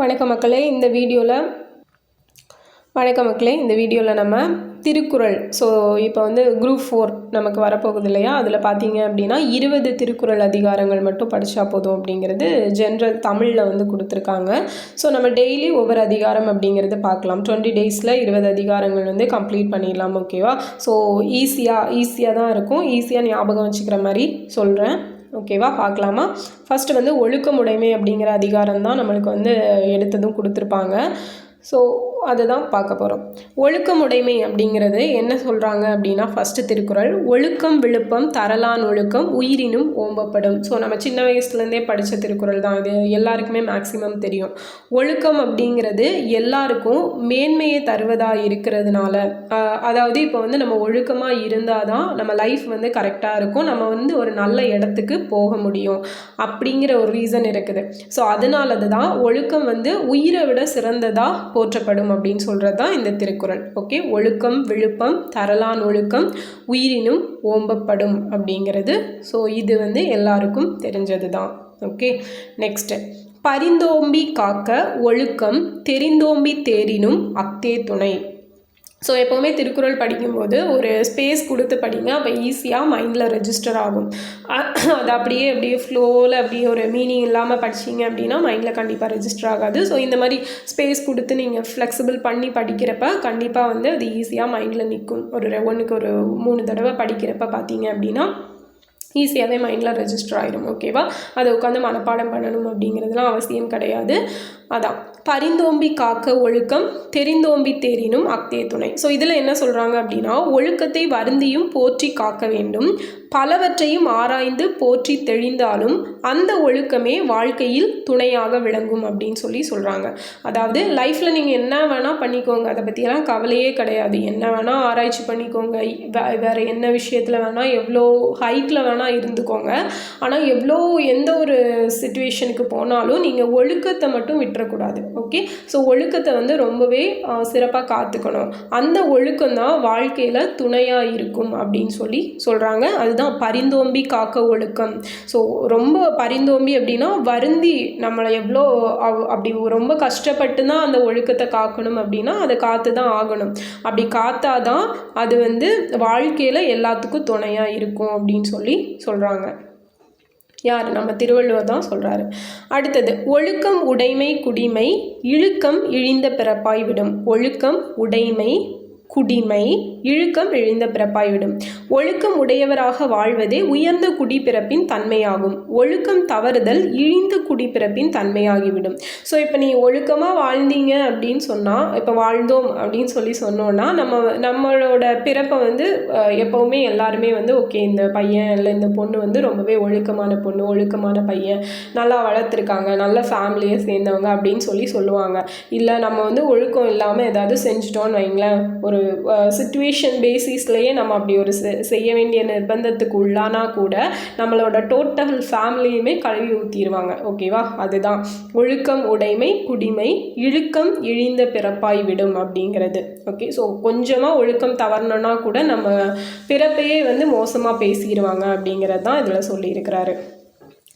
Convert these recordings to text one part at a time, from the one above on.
வணக்கம் மக்களே இந்த வீடியோவில் வணக்கம் மக்களே இந்த வீடியோவில் நம்ம திருக்குறள். ஸோ இப்போ வந்து குரூப் ஃபோர் நமக்கு வரப்போகுது இல்லையா? அதில் பார்த்தீங்க அப்படின்னா இருபது திருக்குறள் அதிகாரங்கள் மட்டும் படித்தா போதும் அப்படிங்கிறது ஜென்ரல் தமிழில் வந்து கொடுத்துருக்காங்க. ஸோ நம்ம டெய்லி ஒவ்வொரு அதிகாரம் அப்படிங்கிறது பார்க்கலாம் டுவெண்ட்டி டேஸில் இருபது அதிகாரங்கள் வந்து கம்ப்ளீட் பண்ணிடலாம் ஓகேவா ஸோ ஈஸியாக ஈஸியாக தான் இருக்கும். ஈஸியாக ஞாபகம் வச்சுக்கிற மாதிரி சொல்கிறேன் ஓகேவா? பார்க்கலாமா? ஃபஸ்ட்டு வந்து ஒழுக்கமுடைமை அப்படிங்கிற அதிகாரம் தான் நம்மளுக்கு வந்து எடுத்ததும் கொடுத்துருப்பாங்க. ஸோ அதுதான் பார்க்க போகிறோம் ஒழுக்கமுடைமை அப்படிங்கிறது என்ன சொல்கிறாங்க அப்படின்னா ஃபஸ்ட்டு திருக்குறள் ஒழுக்கம் விழுப்பம் தரலான் ஒழுக்கம் உயிரினும் ஓம்பப்படும். ஸோ நம்ம சின்ன வயசுலேருந்தே படித்த திருக்குறள் தான் இது. எல்லாருக்குமே மேக்ஸிமம் தெரியும். ஒழுக்கம் அப்படிங்கிறது எல்லாருக்கும் மேன்மையை தருவதாக இருக்கிறதுனால அதாவது இப்போ வந்து நம்ம ஒழுக்கமாக இருந்தால் தான் நம்ம லைஃப் வந்து கரெக்டாக இருக்கும். நம்ம வந்து ஒரு நல்ல இடத்துக்கு போக முடியும் அப்படிங்கிற ஒரு ரீசன் இருக்குது. ஸோ அதனால தான் ஒழுக்கம் வந்து உயிரை விட சிறந்ததாக போற்றப்படும் அப்படின்னு சொல்கிறது தான் இந்த திருக்குறள். ஓகே ஒழுக்கம் விழுப்பம் தரலான் ஒழுக்கம் உயிரினும் ஓம்பப்படும் அப்படிங்கிறது. ஸோ இது வந்து எல்லாருக்கும் தெரிஞ்சது தான் ஓகே நெக்ஸ்ட்டு பரிந்தோம்பி காக்க ஒழுக்கம் தெரிந்தோம்பி தேரினும் அத்தே துணை. ஸோ எப்போவுமே திருக்குறள் படிக்கும்போது ஒரு ஸ்பேஸ் கொடுத்து படிங்க. அப்போ ஈஸியாக மைண்டில் ரெஜிஸ்டர் ஆகும். அது அப்படியே அப்படியே ஃப்ளோவில் அப்படியே ஒரு மீனிங் இல்லாமல் படிச்சீங்க அப்படின்னா மைண்டில் கண்டிப்பாக ரெஜிஸ்டர் ஆகாது. ஸோ இந்த மாதிரி ஸ்பேஸ் கொடுத்து நீங்கள் ஃப்ளெக்சிபிள் பண்ணி படிக்கிறப்ப கண்டிப்பாக வந்து அது ஈஸியாக மைண்டில் நிற்கும் ஒரு ஒன்றுக்கு ஒரு மூணு தடவை படிக்கிறப்ப பார்த்தீங்க அப்படின்னா ஈஸியாகவே மைண்டில் ரெஜிஸ்டர் ஆகிடும் ஓகேவா அதை உட்காந்து மனப்பாடம் பண்ணணும் அப்படிங்கிறதுலாம் அவசியம் கிடையாது. அதான். பரிந்தோம்பி காக்க ஒழுக்கம் தெரிந்தோம்பி தேரினும் அக்தே துணை. ஸோ இதில் என்ன சொல்கிறாங்க அப்படின்னா ஒழுக்கத்தை வருந்தியும் போற்றி காக்க வேண்டும். பலவற்றையும் ஆராய்ந்து போற்றி தெளிந்தாலும் அந்த ஒழுக்கமே வாழ்க்கையில் துணையாக விளங்கும் அப்படின்னு சொல்லி சொல்கிறாங்க அதாவது லைஃப்பில் நீங்கள் என்ன வேணால் பண்ணிக்கோங்க. அதை பற்றியெல்லாம் கவலையே கிடையாது. என்ன வேணால் ஆராய்ச்சி பண்ணிக்கோங்க. வே- வேறு என்ன விஷயத்தில் வேணால் எவ்வளோ ஹைட்டில் வேணால் இருந்துக்கோங்க. ஆனால் எவ்வளோ எந்த ஒரு சுச்சுவேஷனுக்கு போனாலும் நீங்கள் ஒழுக்கத்தை மட்டும் விட்டுறக்கூடாது. ஓகே ஸோ ஒழுக்கத்தை வந்து ரொம்பவே சிறப்பாக காத்துக்கணும். அந்த ஒழுக்கம் தான் வாழ்க்கையில் துணையாக இருக்கும் அப்படின்னு சொல்லி சொல்கிறாங்க அது அதுதான் பரிந்தோம்பி காக்க ஒழுக்கம். ஸோ ரொம்ப பரிந்தோம்பி அப்படின்னா வருந்தி நம்மளை எவ்வளோ அவ்- அப்படி ரொம்ப கஷ்டப்பட்டு தான் அந்த ஒழுக்கத்தை காக்கணும் அப்படின்னா அதை காத்து தான் ஆகணும். அப்படி காத்தாதான் அது வந்து வாழ்க்கையில் எல்லாத்துக்கும் துணையாக இருக்கும் அப்படின்னு சொல்லி சொல்கிறாங்க யார்? நம்ம திருவள்ளுவர் தான் சொல்கிறாரு அடுத்தது ஒழுக்கம் உடைமை குடிமை இழுக்கம் இழிந்த பிறப்பாய் விடும். ஒழுக்கம் உடைமை குடிமை இழுக்கம் இழிந்த பிறப்பாய்விடும் ஒழுக்கம் உடையவராக வாழ்வதே உயர்ந்த குடிப்பிறப்பின் தன்மையாகும். ஒழுக்கம் தவறுதல் இழிந்த குடிப்பிறப்பின் தன்மையாகிவிடும். ஸோ இப்போ நீ ஒழுக்கமாக வாழ்ந்தீங்க அப்படின்னு சொன்னால் இப்போ வாழ்ந்தோம் அப்படின்னு சொல்லி சொன்னோன்னா நம்ம நம்மளோட பிறப்பை வந்து எப்போவுமே எல்லாருமே வந்து ஓகே இந்த பையன் இல்லை இந்த பொண்ணு வந்து ரொம்பவே ஒழுக்கமான பொண்ணு ஒழுக்கமான பையன் நல்லா வளர்த்துருக்காங்க நல்ல ஃபேமிலியை சேர்ந்தவங்க அப்படின்னு சொல்லி சொல்லுவாங்க. இல்லை நம்ம வந்து ஒழுக்கம் இல்லாமல் ஏதாவது செஞ்சிட்டோம்னு வைங்களேன் ஒரு சுச்சுவேஷன் பேசிஸ்லேயே நம்ம அப்படி ஒரு செ- செய்ய வேண்டிய நிர்பந்தத்துக்கு உள்ளானா கூட நம்மளோட டோட்டல் ஃபேமிலியுமே கழுவி ஊற்றிடுவாங்க ஓகேவா அதுதான். ஒழுக்கம் உடைமை குடிமை இழுக்கம் இழிந்த பிறப்பாய் விடும் அப்படிங்கிறது. ஓகே ஸோ கொஞ்சமாக ஒழுக்கம் தவறணும்னா கூட நம்ம பிறப்பையே வந்து மோசமாக பேசிடுவாங்க அப்படிங்கிறது தான் இதில் சொல்லியிருக்கிறாரு.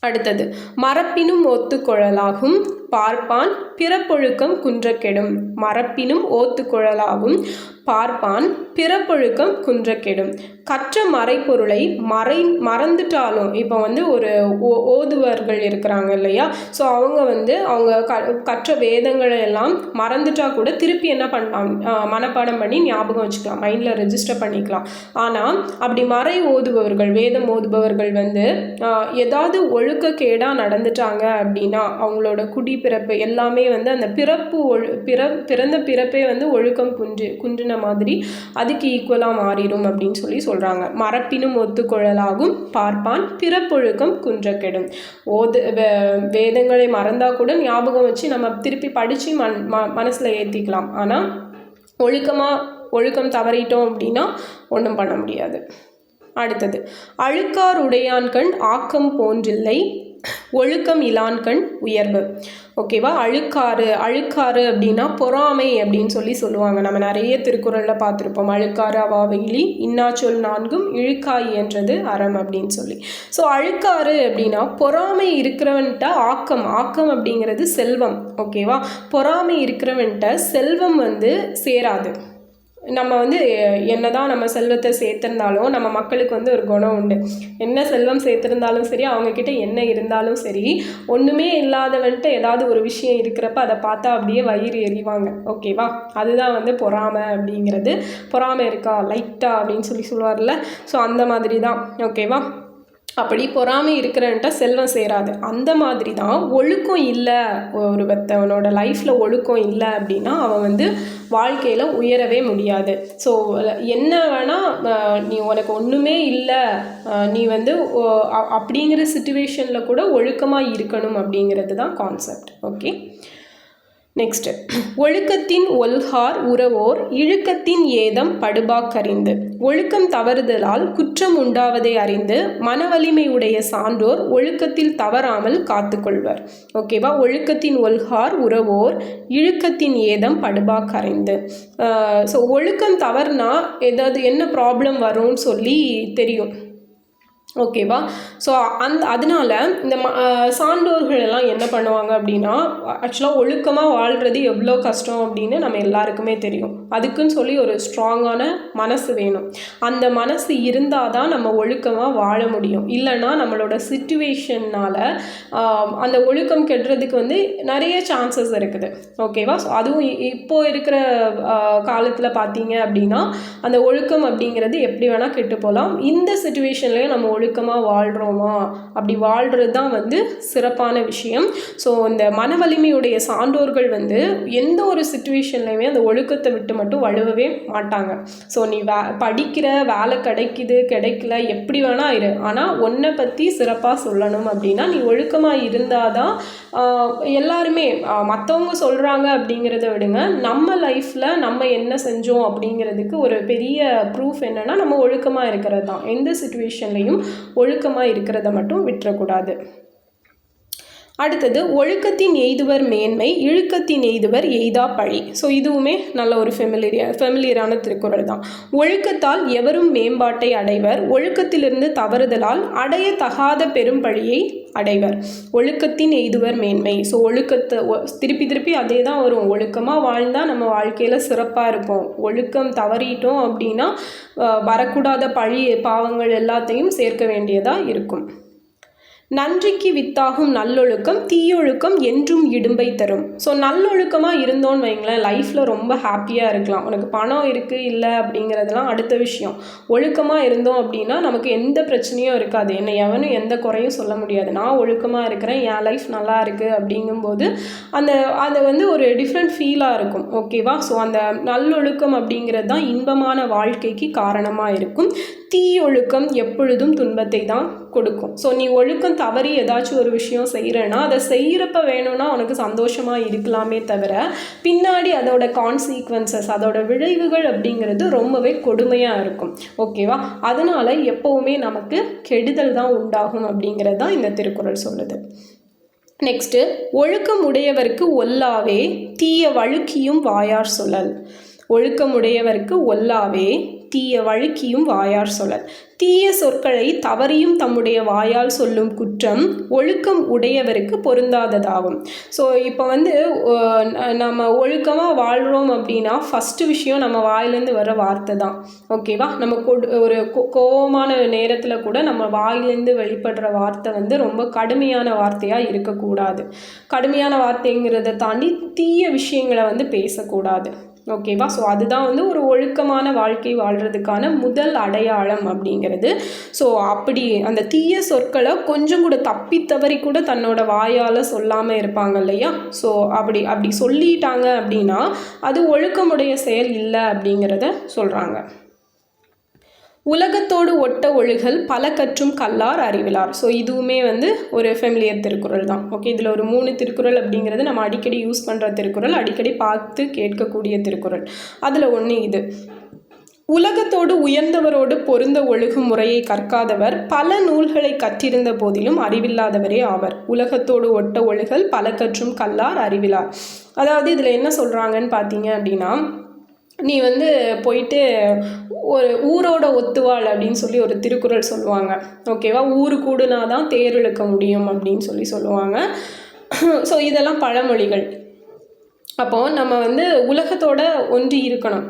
அடுத்தது மரப்பினும் ஒத்துக்குழலாகும் பார்ப்பான் பிறப்பொழுக்கம் குன்றக்கெடும். மரப்பினும் ஓத்துக்குழலாகும் பார்ப்பான் பிறப்பொழுக்கம் குன்றக்கெடும். கற்ற மறைப்பொருளை மறை மறந்துட்டாலும் இப்போ வந்து ஒரு ஓ- ஓதுவர்கள் இருக்கிறாங்க இல்லையா? ஸோ அவங்க வந்து அவங்க க கற்ற வேதங்களை எல்லாம் மறந்துட்டா கூட திருப்பி என்ன பண்ணலாம்? மனப்பாடம் பண்ணி ஞாபகம் வச்சுக்கலாம். மைண்டில் ரெஜிஸ்டர் பண்ணிக்கலாம். ஆனால் அப்படி மறை ஓதுபவர்கள் வேதம் ஓதுபவர்கள் வந்து ஆஹ் ஏதாவது ஒழுக்கக்கேடாக நடந்துட்டாங்க அப்படின்னா அவங்களோட குடி பிறப்பு எல்லாமே வந்து அந்த பிறப்பு ஒழு பிற பிறந்த பிறப்பே வந்து ஒழுக்கம் குன்று குன்றின மாதிரி அதுக்கு ஈக்குவலாக மாறிடும் அப்படின்னு சொல்லி சொல்கிறாங்க மரப்பினும் ஒத்துக்கொள்ளலாகும். பார்ப்பான் பிறப்பொழுக்கம் குன்றக்கெடும். ஓது வே- வேதங்களை மறந்தால் கூட ஞாபகம் வச்சு நம்ம திருப்பி படித்து மன் ம மனசில் ஏற்றிக்கலாம் ஆனால் ஒழுக்கமாக ஒழுக்கம் தவறிட்டோம் அப்படின்னா ஒன்றும் பண்ண முடியாது. அடுத்தது அழுக்கார் உடையான்கண் ஆக்கம் போன்றில்லை. ஒழுக்கம் இலான்கண் உயர்வு. ஓகேவா அழுக்காறு. அழுக்காறு அப்படின்னா பொறாமை அப்படின்னு சொல்லி சொல்லுவாங்க. நம்ம நிறைய திருக்குறளில் பார்த்துருப்போம். அழுக்காறு அவாவெயிலி இன்னாச்சொல் நான்கும் இழுக்காய் என்றது அறம் அப்படின்னு சொல்லி. ஸோ அழுக்காறு அப்படின்னா பொறாமை இருக்கிறவன்ட்ட ஆக்கம். ஆக்கம் அப்படிங்கிறது செல்வம். ஓகேவா பொறாமை இருக்கிறவன்ட்ட செல்வம் வந்து சேராது. நம்ம வந்து என்னதான் நம்ம செல்வத்தை சேர்த்துருந்தாலும் நம்ம மக்களுக்கு வந்து ஒரு குணம் உண்டு. என்ன செல்வம் சேர்த்துருந்தாலும் சரி அவங்கக்கிட்ட என்ன இருந்தாலும் சரி ஒன்றுமே இல்லாதவன்ட்டு ஏதாவது ஒரு விஷயம் இருக்கிறப்ப அதை பார்த்தா அப்படியே வயிறு எறிவாங்க ஓகேவா அதுதான் வந்து பொறாமை அப்படிங்கிறது. பொறாமை இருக்கா? லைட்டா அப்படின்னு சொல்லி சொல்லுவார்ல. ஸோ அந்த மாதிரி தான் ஓகேவா அப்படி பொறாமை இருக்கிறன்ட்ட செல்வம் சேராது. அந்த மாதிரி தான் ஒழுக்கம் இல்லை. ஒரு லைஃப்பில் ஒழுக்கம் இல்லை அப்படின்னா அவன் வந்து வாழ்க்கையில் உயரவே முடியாது. ஸோ என்ன வேணால் நீ உனக்கு ஒன்றுமே இல்லை நீ வந்து அப்படிங்கிற சுச்சுவேஷனில் கூட ஒழுக்கமாக இருக்கணும் அப்படிங்கிறது தான் கான்செப்ட் ஓகே நெக்ஸ்ட்டு ஒழுக்கத்தின் ஒல்கார் உறவோர் இழுக்கத்தின் ஏதம் படுபாக்கறிந்து. ஒழுக்கம் தவறுதலால் குற்றம் உண்டாவதை அறிந்து மன வலிமை உடைய சான்றோர் ஒழுக்கத்தில் தவறாமல் காத்துக்கொள்வர். ஓகேவா ஒழுக்கத்தின் ஒல்கார் உறவோர் இழுக்கத்தின் ஏதம் படுபாக்கறிந்து ஸோ ஒழுக்கம் தவறுனா ஏதாவது என்ன ப்ராப்ளம் வரும்னு சொல்லி தெரியும். ஓகேவா ஸோ அந்த அதனால இந்த ம சான்றோர்கள் எல்லாம் என்ன பண்ணுவாங்க அப்படின்னா ஆக்சுவலாக ஒழுக்கமாக வாழ்கிறது எவ்வளோ கஷ்டம் அப்படின்னு நம்ம எல்லாருக்குமே தெரியும். அதுக்குன்னு சொல்லி ஒரு ஸ்ட்ராங்கான மனசு வேணும். அந்த மனசு இருந்தால் தான் நம்ம ஒழுக்கமாக வாழ முடியும். இல்லைன்னா நம்மளோட சுச்சுவேஷன்னால் அந்த ஒழுக்கம் கெடுறதுக்கு வந்து நிறைய சான்சஸ் இருக்குது. ஓகேவா ஸோ அதுவும் இப்போது இருக்கிற காலத்தில் பார்த்தீங்க அப்படின்னா அந்த ஒழுக்கம் அப்படிங்கிறது எப்படி வேணால் கெட்டு போகலாம் இந்த சுச்சுவேஷன்லேயும் நம்ம ஒழுக்கமாக வாழ்கிறோமா அப்படி வாழ்கிறது தான் வந்து சிறப்பான விஷயம். ஸோ இந்த மன வலிமையுடைய சான்றோர்கள் வந்து எந்த ஒரு சுச்சுவேஷன்லையுமே அந்த ஒழுக்கத்தை விட்டு மட்டும் வழுவவே மாட்டாங்க. ஸோ நீ வே படிக்கிற வேலை கிடைக்குது கிடைக்கல எப்படி வேணால் இரு. ஆனால் ஒன்றை பற்றி சிறப்பாக சொல்லணும் அப்படின்னா நீ ஒழுக்கமாக இருந்தால் தான் எல்லாருமே மற்றவங்க சொல்கிறாங்க அப்படிங்கிறத விடுங்க. நம்ம லைஃப்பில் நம்ம என்ன செஞ்சோம் அப்படிங்கிறதுக்கு ஒரு பெரிய ப்ரூஃப் என்னென்னா நம்ம ஒழுக்கமாக இருக்கிறது தான். எந்த சுச்சுவேஷன்லையும் ஒழுக்கமாக இருக்கிறத மட்டும் விட்டுறக்கூடாது. அடுத்தது ஒழுக்கத்தின் எய்துவர் மேன்மை இழுக்கத்தின் எய்துவர் எய்தா பழி. ஸோ இதுவுமே நல்ல ஒரு ஃபெமிலிய ஃபெமிலியரான திருக்குறள் தான். ஒழுக்கத்தால் எவரும் மேம்பாட்டை அடைவர் ஒழுக்கத்திலிருந்து தவறுதலால் அடைய தகாத பெரும் பழியை அடைவர். ஒழுக்கத்தின் எய்துவர் மேன்மை. ஸோ ஒழுக்கத்தை திருப்பி திருப்பி அதே தான் வரும். ஒழுக்கமாக வாழ்ந்தால் நம்ம வாழ்க்கையில் சிறப்பாக இருப்போம். ஒழுக்கம் தவறிட்டோம் அப்படின்னா வரக்கூடாத பழி பாவங்கள் எல்லாத்தையும் சேர்க்க வேண்டியதாக இருக்கும். நன்றிக்கு வித்தாகும் நல்லொழுக்கம் தீயொழுக்கம் என்றும் இடும்பை தரும். ஸோ நல்லொழுக்கமாக இருந்தோன்னு வைங்களேன் லைஃப்பில் ரொம்ப ஹாப்பியாக இருக்கலாம். உனக்கு பணம் இருக்குது இல்லை அப்படிங்கிறதுலாம் அடுத்த விஷயம். ஒழுக்கமாக இருந்தோம் அப்படின்னா நமக்கு எந்த பிரச்சனையும் இருக்காது. என்னை எவனும் எந்த குறையும் சொல்ல முடியாது. நான் ஒழுக்கமாக இருக்கிறேன் என் லைஃப் நல்லா இருக்குது அப்படிங்கும்போது அந்த அது வந்து ஒரு டிஃப்ரெண்ட் ஃபீலாக இருக்கும். ஓகேவா ஸோ அந்த நல்லொழுக்கம் அப்படிங்கிறது தான் இன்பமான வாழ்க்கைக்கு காரணமாக இருக்கும். தீயொழுக்கம் எப்பொழுதும் துன்பத்தை தான் கொடுக்கும். ஸோ நீ ஒழுக்கம் தவறி ஏதாச்சும் ஒரு விஷயம் செய்கிறேன்னா அதை செய்கிறப்ப வேணும்னா உனக்கு சந்தோஷமாக இருக்கலாமே தவிர பின்னாடி அதோட கான்சீக்வன்சஸ் அதோட விளைவுகள் அப்படிங்கிறது ரொம்பவே கொடுமையாக இருக்கும். ஓகேவா அதனால் எப்போவுமே நமக்கு கெடுதல் தான் உண்டாகும் அப்படிங்கிறது தான் இந்த திருக்குறள் சொல்லுது. நெக்ஸ்ட்டு ஒழுக்கம் உடையவருக்கு ஒல்லாவே தீய வழுக்கியும் வாயார் சொல்லல் ஒழுக்கமுடையவருக்கு ஒல்லாவே தீய வழுக்கியும் வாயார் சொல்லல் தீய சொற்களை தவறியும் தம்முடைய வாயால் சொல்லும் குற்றம் ஒழுக்கம் உடையவருக்கு பொருந்தாததாகும். ஸோ இப்போ வந்து நம்ம ஒழுக்கமாக வாழ்கிறோம் அப்படின்னா ஃபஸ்ட்டு விஷயம் நம்ம வாயிலேருந்து வர வார்த்தை தான். ஓகேவா நம்ம ஒரு கோபமான நேரத்தில் கூட நம்ம வாயிலேருந்து வெளிப்படுற வார்த்தை வந்து ரொம்ப கடுமையான வார்த்தையாக இருக்கக்கூடாது. கடுமையான வார்த்தைங்கிறத தாண்டி தீய விஷயங்களை வந்து பேசக்கூடாது. ஓகேவா? ஸோ அதுதான் வந்து ஒரு ஒழுக்கமான வாழ்க்கை வாழ்கிறதுக்கான முதல் அடையாளம் அப்படிங்கிறது. ஸோ அப்படி அந்த தீய சொற்களை கொஞ்சம் கூட தப்பி தவறி கூட தன்னோட வாயால் சொல்லாமல் இருப்பாங்க இல்லையா? ஸோ அப்படி அப்படி சொல்லிட்டாங்க அப்படின்னா அது ஒழுக்கமுடைய செயல் இல்லை அப்படிங்கிறத சொல்கிறாங்க உலகத்தோடு ஒட்ட ஒழுகல் பல கற்றும் கல்லார் அறிவிலார். ஸோ இதுவுமே வந்து ஒரு ஃபெமிலியர் திருக்குறள் தான். ஓகே இதில் ஒரு மூணு திருக்குறள் அப்படிங்கிறது நம்ம அடிக்கடி யூஸ் பண்ணுற திருக்குறள் அடிக்கடி பார்த்து கேட்கக்கூடிய திருக்குறள். அதில் ஒன்று இது. உலகத்தோடு உயர்ந்தவரோடு பொருந்த ஒழுகும் முறையை கற்காதவர் பல நூல்களை கற்றிருந்த போதிலும் அறிவில்லாதவரே ஆவர். உலகத்தோடு ஒட்ட ஒழுகல் பல கற்றும் கல்லார் அறிவிலார். அதாவது இதில் என்ன சொல்கிறாங்கன்னு பார்த்தீங்க அப்படின்னா நீ வந்து போயிட்டு ஒரு ஊரோட ஒத்துவாள் அப்படின்னு சொல்லி ஒரு திருக்குறள் சொல்லுவாங்க. ஓகேவா ஊரு கூடுனா தான் தேர் இழுக்க முடியும் அப்படின்னு சொல்லி சொல்லுவாங்க. ஸோ இதெல்லாம் பழமொழிகள். அப்போது நம்ம வந்து உலகத்தோட ஒன்றி இருக்கணும்.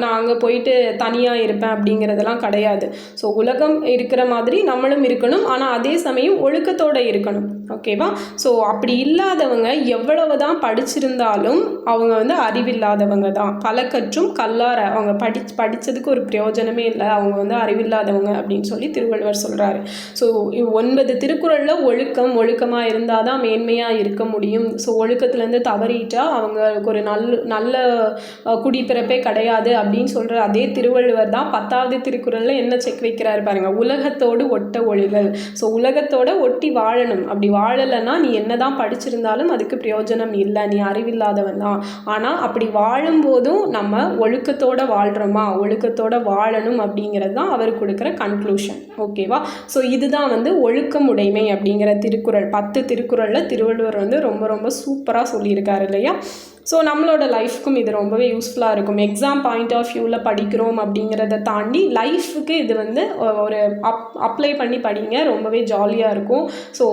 நான் அங்கே போயிட்டு தனியாக இருப்பேன் அப்படிங்கிறதெல்லாம் கிடையாது. ஸோ உலகம் இருக்கிற மாதிரி நம்மளும் இருக்கணும். ஆனால் அதே சமயம் ஒழுக்கத்தோடு இருக்கணும். ஓகேவா ஸோ அப்படி இல்லாதவங்க எவ்வளவு தான் படிச்சிருந்தாலும் அவங்க வந்து அறிவில்லாதவங்க தான். பல கற்றும் கல்லார அவங்க படி படித்ததுக்கு ஒரு பிரயோஜனமே இல்லை. அவங்க வந்து அறிவில்லாதவங்க அப்படின்னு சொல்லி திருவள்ளுவர் சொல்கிறாரு ஸோ ஒன்பது திருக்குறளில் ஒழுக்கம் ஒழுக்கமாக இருந்தால் தான் மேன்மையாக இருக்க முடியும். ஸோ ஒழுக்கத்துலேருந்து தவறிட்டால் அவங்களுக்கு ஒரு நல்ல நல்ல குடிப்பிறப்பே கிடையாது அப்படின்னு சொல்கிற அதே திருவள்ளுவர் தான் பத்தாவது திருக்குறளில் என்ன செக் வைக்கிறாரு பாருங்கள் உலகத்தோடு ஒட்ட ஒழுகல். ஸோ உலகத்தோட ஒட்டி வாழணும். அப்படி வாழலைன்னா நீ என்னதான் படிச்சிருந்தாலும் அதுக்கு பிரயோஜனம் இல்லை. நீ அறிவில்லாதவன் தான். ஆனால் அப்படி வாழும்போதும் நம்ம ஒழுக்கத்தோட வாழ்கிறோமா ஒழுக்கத்தோட வாழணும் அப்படிங்கிறது தான் அவர் கொடுக்குற கன்க்ளூஷன் ஓகேவா ஸோ இதுதான் வந்து ஒழுக்கம் உடைமை அப்படிங்கிற திருக்குறள். பத்து திருக்குறளில் திருவள்ளுவர் வந்து ரொம்ப ரொம்ப சூப்பராக சொல்லியிருக்காரு இல்லையா? ஸோ நம்மளோட லைஃப்க்கும் இது ரொம்பவே யூஸ்ஃபுல்லாக இருக்கும். எக்ஸாம் பாயிண்ட் ஆஃப் வியூவில் படிக்கிறோம் அப்படிங்கிறத தாண்டி லைஃபுக்கு இது வந்து ஒரு அப் அப்ளை பண்ணி படிங்க. ரொம்பவே ஜாலியாக இருக்கும். ஸோ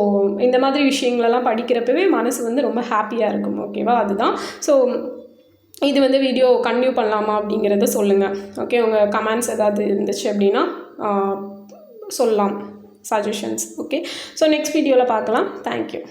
இந்த மாதிரி விஷயங்களெல்லாம் படிக்கிறப்பவே மனசு வந்து ரொம்ப ஹாப்பியாக இருக்கும். ஓகேவா அதுதான். ஸோ இது வந்து வீடியோ கன்டினியூ பண்ணலாமா அப்படிங்கிறத சொல்லுங்கள் ஓகே உங்கள் கமெண்ட்ஸ் ஏதாவது இருந்துச்சு அப்படின்னா சொல்லலாம். சஜஷன்ஸ் ஓகே ஸோ நெக்ஸ்ட் வீடியோவில் பார்க்கலாம். தேங்க்யூ